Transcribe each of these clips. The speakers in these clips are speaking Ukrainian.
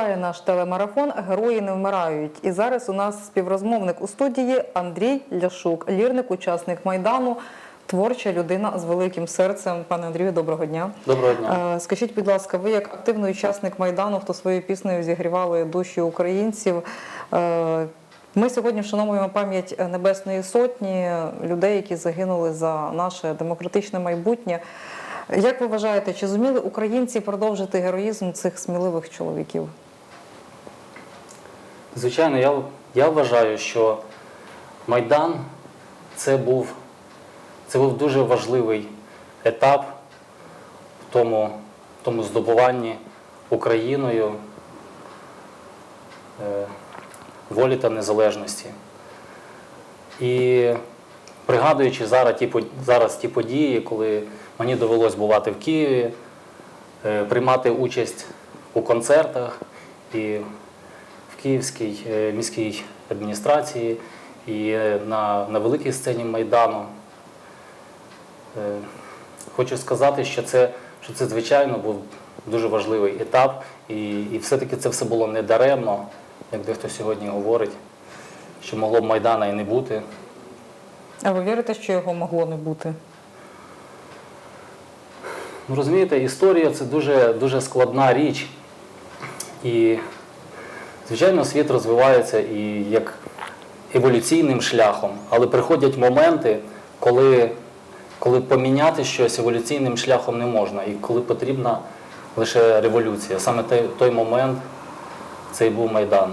Триває наш телемарафон Герої не вмирають. І зараз у нас співрозмовник у студії Андрій Ляшук, лірник, учасник майдану, творча людина з великим серцем. Пане Андрію, доброго дня. Доброго дня. Е, Скажіть, будь ласка, ви як активний учасник майдану, хто своєю піснею зігрівали душі українців. е, Ми сьогодні вшановуємо пам'ять Небесної Сотні людей, які загинули за наше демократичне майбутнє. Як ви вважаєте, чи зуміли українці продовжити героїзм цих сміливих чоловіків? Звичайно, я, я вважаю, що Майдан це був, це був дуже важливий етап в тому, в тому здобуванні Україною е, волі та незалежності. І пригадуючи зараз ті, зараз ті події, коли мені довелось бувати в Києві, е, приймати участь у концертах і Київській е, міській адміністрації і е, на, на великій сцені Майдану. Е, Хочу сказати, що це, що це звичайно був дуже важливий етап, і, і все-таки це все було не даремно, як дехто сьогодні говорить, що могло б Майдана і не бути. А ви вірите, що його могло не бути? Ну, розумієте, історія це дуже, дуже складна річ. І, звичайно, світ розвивається і як еволюційним шляхом, але приходять моменти, коли, коли поміняти щось еволюційним шляхом не можна, і коли потрібна лише революція. Саме той, той момент це і був Майдан.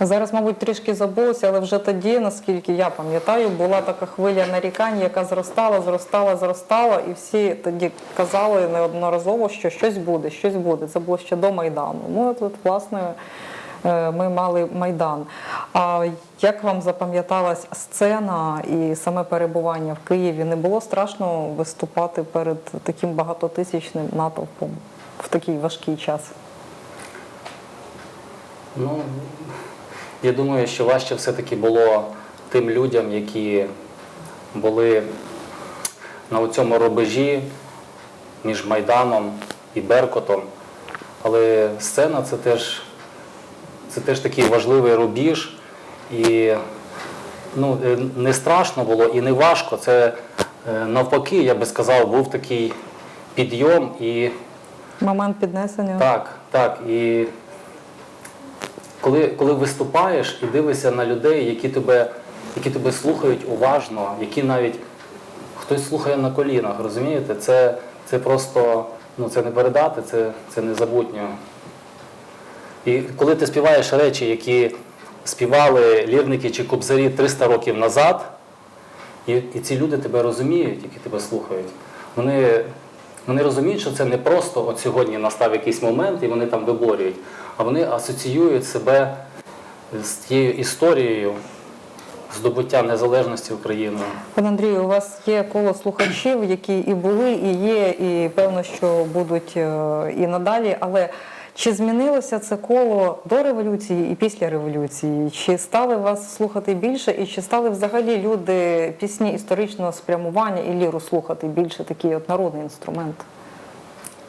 Зараз, мабуть, трішки забулося, але вже тоді, наскільки я пам'ятаю, була така хвиля нарікань, яка зростала, зростала, зростала, і всі тоді казали неодноразово, що щось буде, щось буде. Це було ще до Майдану. Ну, от, от власне, ми мали Майдан. А як вам запам'яталась сцена і саме перебування в Києві? Не було страшно виступати перед таким багатотисячним натовпом в такий важкий час? Ну, я думаю, що важче все-таки було тим людям, які були на цьому рубежі між Майданом і Беркотом. Але сцена це теж, це теж такий важливий рубіж. І ну, е, не страшно було і не важко. Це е, навпаки, я би сказав, був такий підйом і Момент піднесення? так, так. І коли, коли виступаєш і дивишся на людей, які тебе, які тебе слухають уважно, які навіть хтось слухає на колінах, розумієте, це, це просто ну, це не передати, це, це незабутньо. І коли ти співаєш речі, які співали лірники чи кобзарі 300 років назад, і, і ці люди тебе розуміють, які тебе слухають, вони, вони розуміють, що це не просто от сьогодні настав якийсь момент і вони там виборюють, а вони асоціюють себе з тією історією здобуття незалежності України. Пане Андрію, у вас є коло слухачів, які і були, і є, і певно, що будуть е, і надалі. Але чи змінилося це коло до революції і після революції? Чи стали вас слухати більше, і чи стали взагалі люди пісні історичного спрямування і ліру слухати більше такий от народний інструмент?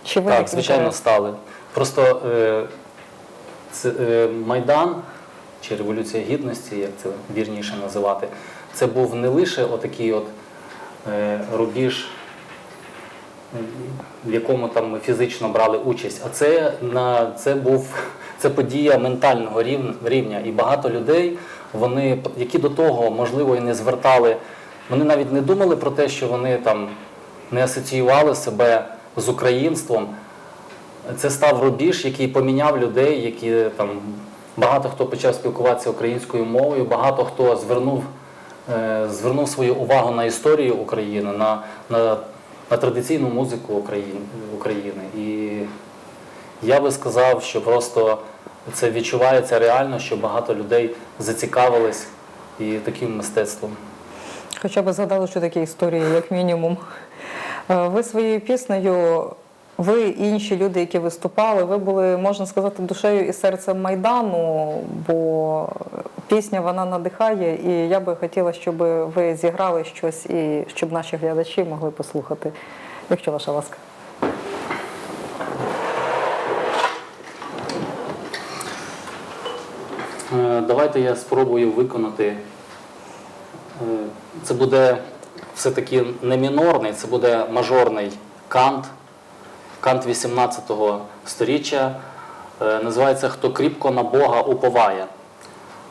Чи виник Так, звичайно, інтерес? стали. Просто е, це, е, Майдан чи Революція Гідності, як це вірніше називати, це був не лише отакий от е, рубіж, в якому там ми фізично брали участь, а це, на, це був це подія ментального рівня. І багато людей, вони, які до того, можливо, і не звертали, вони навіть не думали про те, що вони там не асоціювали себе з українством. Це став рубіж, який поміняв людей, які там багато хто почав спілкуватися українською мовою, багато хто звернув, е, звернув свою увагу на історію України, на, на, на традиційну музику України. І я би сказав, що просто це відчувається реально, що багато людей зацікавились і таким мистецтвом. Хоча б згадали, що такі історії, як мінімум. Е, Ви своєю піснею, ви інші люди, які виступали, ви були, можна сказати, душею і серцем Майдану, бо пісня вона надихає, і я би хотіла, щоб ви зіграли щось і щоб наші глядачі могли послухати, якщо ваша ласка. Е, Давайте я спробую виконати. е, Це буде все-таки не мінорний, це буде мажорний кант. Кант 18 сторіччя. Е, Називається Хто кріпко на Бога уповає.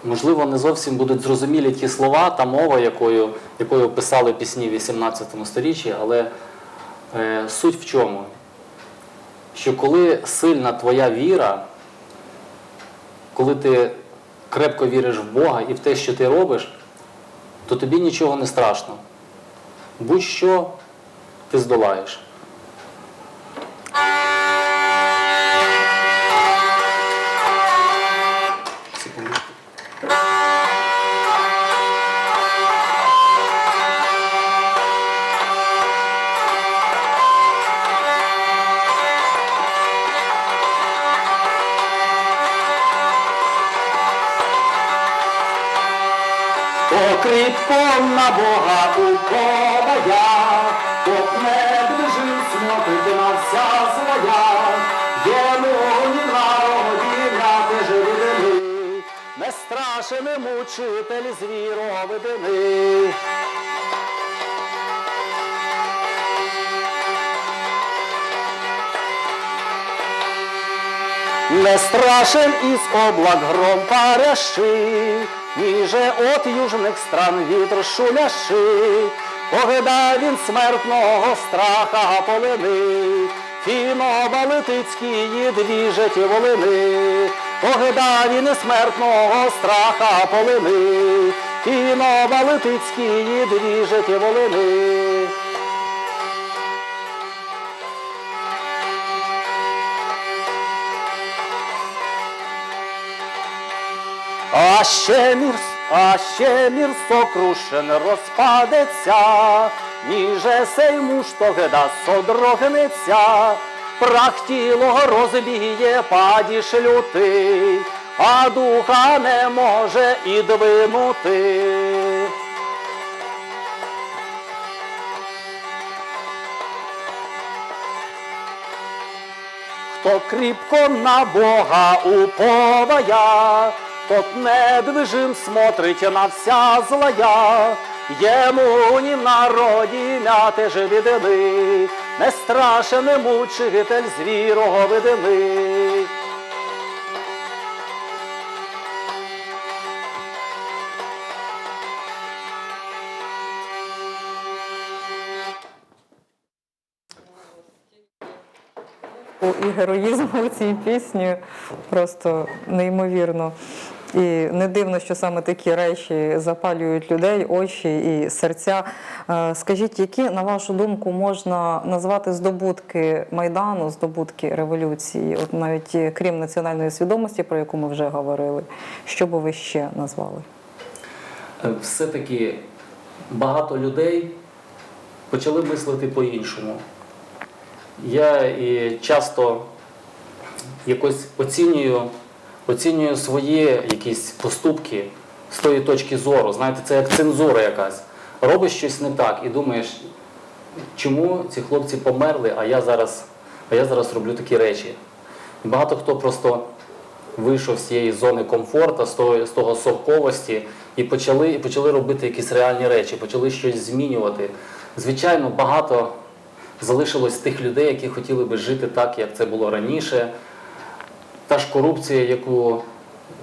Можливо, не зовсім будуть зрозумілі ті слова та мова, якою, якою писали пісні в 18 сторіччі, але е, суть в чому? Що коли сильна твоя віра, коли ти крепко віриш в Бога і в те, що ти робиш, то тобі нічого не страшно. Будь-що ти здолаєш. Страшен мучитель звіровидини. Не страшен из облак гром парящий, Ніже от южних стран вітр шулящий, Погида він смертного страха полини, Фіно балитицькі двіжать волини, Погида він смертного страха полини, і Фіно балитицькі двіжать волини. А ще мір, а ще мір сокрушен розпадеться, ніже сей муж тогда содрогнеться, прах тіло розбіє падіш лютий, а духа не може і двинути. Хто кріпко на Бога уповая, тот недвижим смотрить на вся злая, Йому ні народі мяти ж відини, не страшен мучитель звірого видини. і героїзму у цій пісні просто неймовірно. І не дивно, що саме такі речі запалюють людей, очі і серця. Е, Скажіть, які, на вашу думку, можна назвати здобутки Майдану, здобутки революції, от навіть е, крім національної свідомості, про яку ми вже говорили, що би ви ще назвали? Е, все-таки багато людей почали мислити по-іншому. Я і часто якось оцінюю, оцінюю свої якісь поступки з тої точки зору. Знаєте, це як цензура якась. Робиш щось не так і думаєш, чому ці хлопці померли, а я зараз, а я зараз роблю такі речі. І багато хто просто вийшов з цієї зони комфорту, з того, з того совковості, і почали, і почали робити якісь реальні речі, почали щось змінювати. Звичайно, багато залишилось тих людей, які хотіли би жити так, як це було раніше. Та ж корупція, яку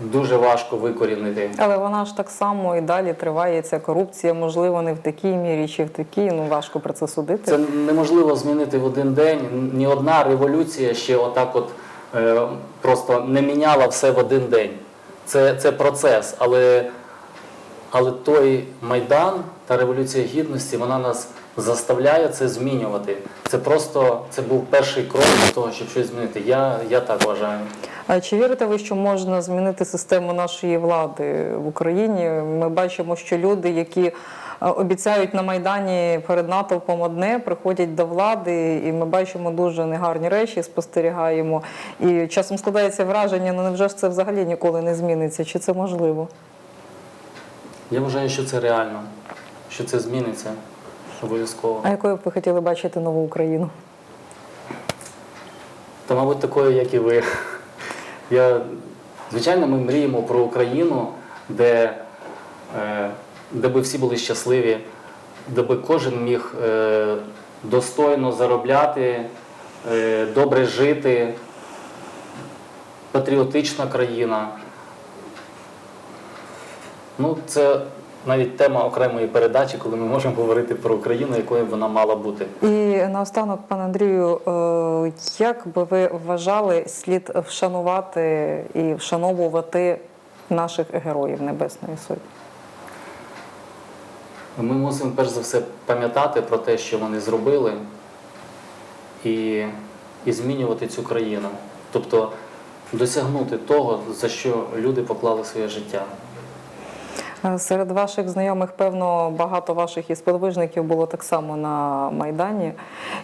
дуже важко викорінити. Але вона ж так само і далі триває ця корупція, можливо, не в такій мірі чи в такій. Ну важко про це судити. Це неможливо змінити в один день. Ні одна революція ще отак от е, просто не міняла все в один день. Це, це процес, але, але той Майдан та Революція Гідності, вона нас заставляє це змінювати. Це просто це був перший крок до того, щоб щось змінити. Я, я так вважаю. Чи вірите ви, що можна змінити систему нашої влади в Україні? Ми бачимо, що люди, які е, обіцяють на майдані перед натовпом одне, приходять до влади, і ми бачимо дуже негарні речі, спостерігаємо. І часом складається враження, ну невже ж це взагалі ніколи не зміниться? Чи це можливо? Я вважаю, що це реально, що це зміниться обов'язково. А якою б ви хотіли бачити нову Україну? Та, мабуть, такою, як і ви. Я Звичайно, ми мріємо про Україну, де, е, де би всі були щасливі, де би кожен міг е, достойно заробляти, е, добре жити, патріотична країна. Ну, це навіть тема окремої передачі, коли ми можемо говорити про Україну, якою б вона мала бути. І наостанок, пане Андрію, е, як би ви вважали, слід вшанувати і вшановувати наших героїв Небесної Сотні? Ми мусимо перш за все пам'ятати про те, що вони зробили, і, і змінювати цю країну. Тобто досягнути того, за що люди поклали своє життя. Серед ваших знайомих, певно, багато ваших і сподвижників було так само на Майдані.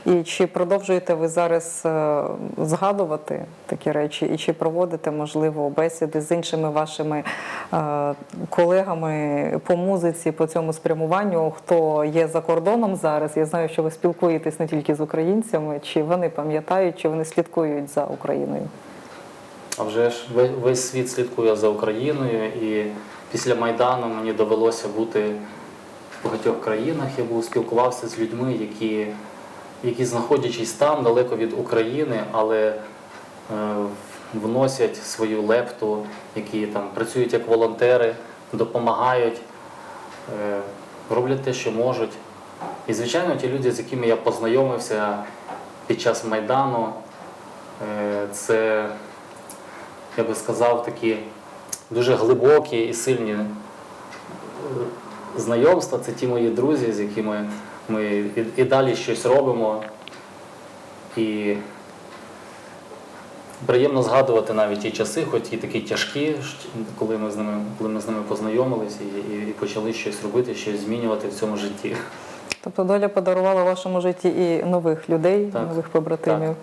І чи продовжуєте ви зараз е, згадувати такі речі, і чи проводите, можливо, бесіди з іншими вашими е, колегами по музиці, по цьому спрямуванню, хто є за кордоном зараз? Я знаю, що ви спілкуєтесь не тільки з українцями, чи вони пам'ятають, чи вони слідкують за Україною? А вже ж ве- весь світ слідкує за Україною, і після Майдану мені довелося бути в багатьох країнах. Я був спілкувався з людьми, які, які знаходячись там далеко від України, але е, вносять свою лепту, які там працюють як волонтери, допомагають, е, роблять те, що можуть. І, звичайно, ті люди, з якими я познайомився під час Майдану, е, це я би сказав, такі дуже глибокі і сильні е, знайомства. Це ті мої друзі, з якими ми і, далі щось робимо. І приємно згадувати навіть ті часи, хоч і такі тяжкі, коли ми з ними, коли ми з ними познайомилися і, і, і почали щось робити, щось змінювати в цьому житті. Тобто доля подарувала вашому житті і нових людей, Так, нових побратимів.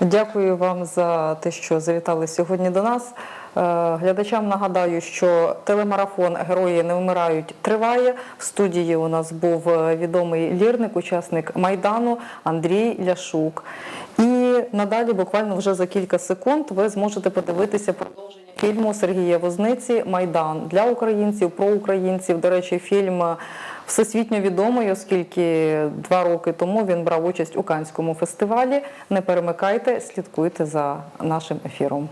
Дякую вам за те, що завітали сьогодні до нас. Е, Глядачам нагадаю, що телемарафон Герої не вмирають триває. В студії у нас був е, відомий лірник, учасник Майдану Андрій Ляшук. І надалі, буквально вже за кілька секунд, ви зможете подивитися продовження фільму Сергія Возниці Майдан для українців, про українців. До речі, фільм е, всесвітньо відомий, оскільки два роки тому він брав участь у Канському фестивалі. Не перемикайте, слідкуйте за нашим ефіром.